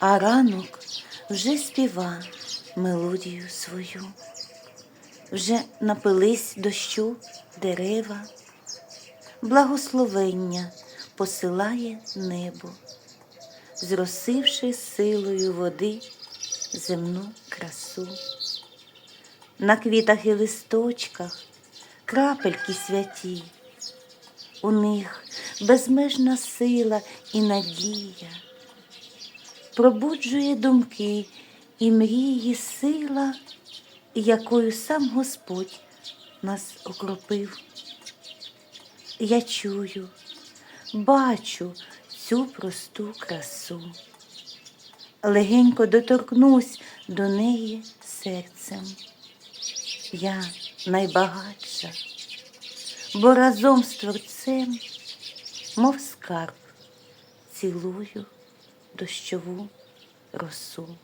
а ранок вже співа мелодію свою. Вже напились дощу дерева, благословення посилає небо, зросивши силою води земну красу. На квітах і листочках крапельки святі, у них безмежна сила і надія, пробуджує думки і мрії сила, якою сам Господь нас окропив. Я чую, бачу цю просту красу, легенько доторкнусь до неї серцем. Я найбагатша, бо разом з творцем, мов скарб, цілую дощову росу.